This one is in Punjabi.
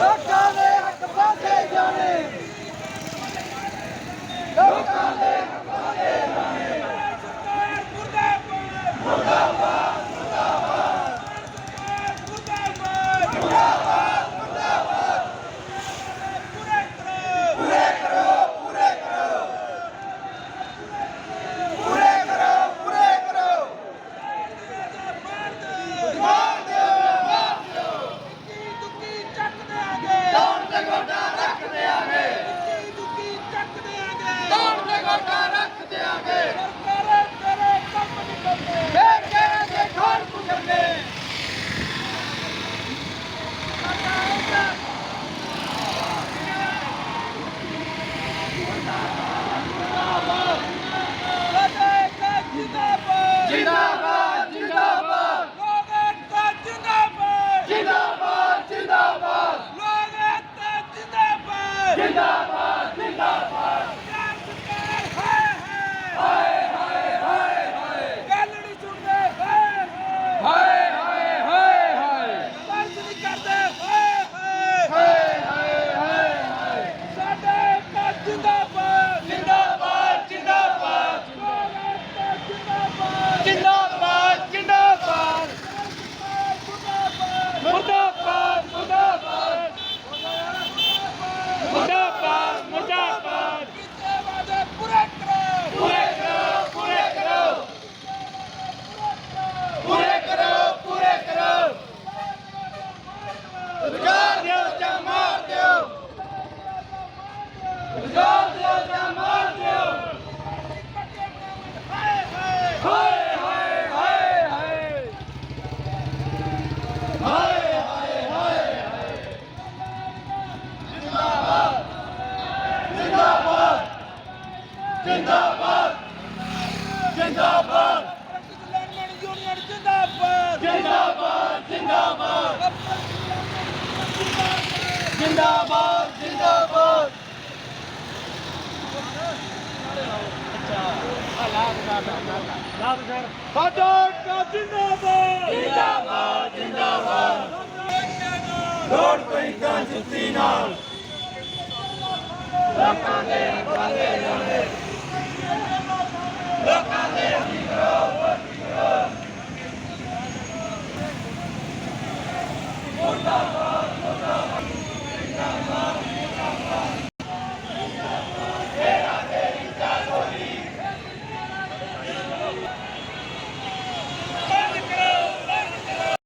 लौटा दे हक बाजे जाने জিন্দাবাদ। ਜਿੰਦਾਬਾਦ ਲੈਂਡਮੈਨ ਯੂਨੀਅਨ ਜਿੰਦਾਬਾਦ। ਜਿੰਦਾਬਾਦ ਜਿੰਦਾਬਾਦ। ਜਿੰਦਾਬਾਦ ਜਿੰਦਾਬਾਦ ਸਾਡਾ ਕਾ ਜਿੰਦਾਬਾਦ ਜਿੰਦਾਬਾਦ ਜਿੰਦਾਬਾਦ ਰੋਡ ਪਈ ਕਾਂ ਜੁੱਤੀ ਨਾਲ।